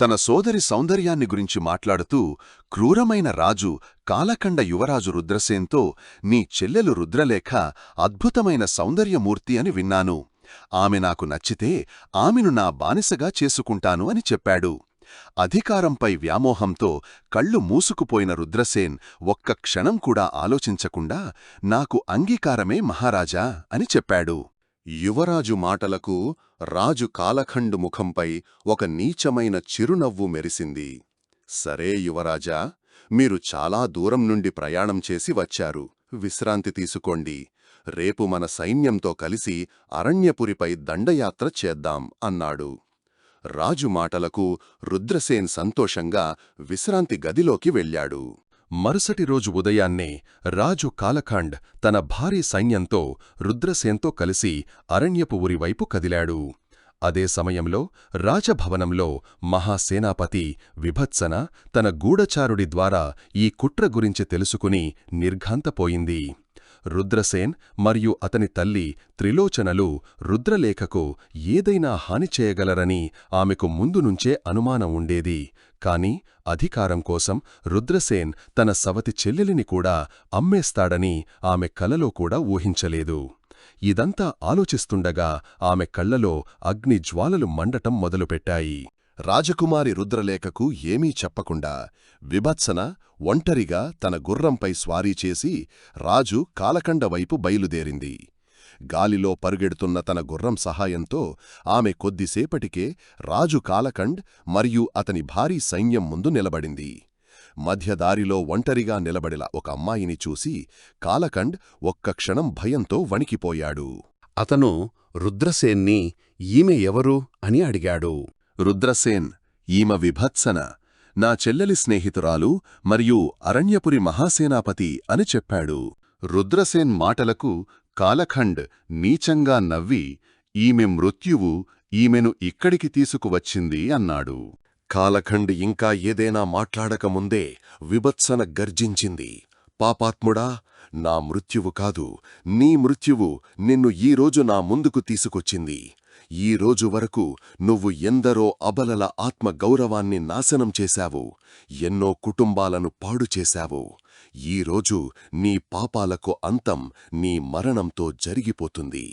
తన సోదరి సౌందర్యాన్ని గురించి మాట్లాడుతూ క్రూరమైన రాజు కాలకండ యువరాజు రుద్రసేన్తో నీ చెల్లెలు రుద్రలేఖ అద్భుతమైన సౌందర్యమూర్తి అని విన్నాను. ఆమె నాకు నచ్చితే ఆమెను నా బానిసగా చేసుకుంటాను అని చెప్పాడు. అధికారంపై వ్యామోహంతో కళ్ళు మూసుకుపోయిన రుద్రసేన్ ఒక్క క్షణం కూడా ఆలోచించకుండా నాకు అంగీకారమే మహారాజా అని చెప్పాడు. యువరాజు మాటలకు రాజు కాలఖండు ముఖంపై ఒక నీచమైన చిరునవ్వు మెరిసింది. సరే యువరాజా మీరు చాలా దూరం నుండి ప్రయాణం చేసి వచ్చారు. విశ్రాంతి తీసుకోండి. రేపు మన సైన్యంతో కలిసి అరణ్యపురిపై దండయాత్ర చేద్దాం అన్నాడు. రాజు మాటలకు రుద్రసేన్ సంతోషంగా విశ్రాంతి గదిలోకి వెళ్ళాడు. మరుసటి రోజు ఉదయాన్నే రాజు కాలఖండ్ తన భారీ సైన్యంతో రుద్రసేన్తో కలిసి అరణ్యపు ఉరివైపు కదిలాడు. అదే సమయంలో రాజభవనంలో మహాసేనాపతి విభత్సన తన గూఢచారుడి ద్వారా ఈ కుట్ర గురించి తెలుసుకుని నిర్ఘాంతపోయింది. రుద్రసేన్ మరియు అతని తల్లి త్రిలోచనలు రుద్రలేఖకు ఏదైనా హాని చేయగలరని ఆమెకు ముందు నుంచే అనుమానం ఉండేది. కాని అధికారం కోసం రుద్రసేన్ తన సవతి చెల్లెలిని కూడా అమ్మేస్తాడని ఆమె కలలో కూడా ఊహించలేదు. ఇదంతా ఆలోచిస్తుండగా ఆమె కళ్ళలో అగ్ని జ్వాలలు మండటం మొదలుపెట్టాయి. రాజకుమారి రుద్రలేఖకు ఏమీ చెప్పకుండా విభత్సన ఒంటరిగా తన గుర్రంపై స్వారీ చేసి రాజు కాలకండ వైపు బయలుదేరింది. గాలిలో పరుగెడుతున్న తన గుర్రం సహాయంతో ఆమె కొద్దిసేపటికే రాజు కాలకండ్ మరియు అతని భారీ సైన్యం ముందు నిలబడింది. మధ్యదారిలో ఒంటరిగా నిలబడిన ఒక అమ్మాయిని చూసి కాలకండ్ ఒక్క క్షణం భయంతో వణికిపోయాడు. అతను రుద్రసేన్ని ఈమె ఎవరు అని అడిగాడు. రుద్రసేన్ ఈమె విభత్సన నా చెల్లెలి స్నేహితురాలు మరియు అరణ్యపురి మహాసేనాపతి అని చెప్పాడు. రుద్రసేన్ మాటలకు కాలఖండ్ నీచంగా నవ్వి ఈమె మృత్యువు ఈమెను ఇక్కడికి తీసుకువచ్చింది అన్నాడు. కాలఖండ్ ఇంకా ఏదైనా మాట్లాడకముందే విభత్సన గర్జించింది. పాపాత్ముడా నా మృత్యువు కాదు నీ మృత్యువు నిన్ను ఈరోజు నా ముందుకు తీసుకొచ్చింది. ఈ రోజు వరకు నువ్వు ఎందరో అబలల ఆత్మ గౌరవాన్ని నాశనం చేశావు ఎన్నో కుటుంబాలను పాడు చేశావు. ఈరోజు నీ పాపాలకు అంతం నీ మరణంతో జరిగిపోతుంది.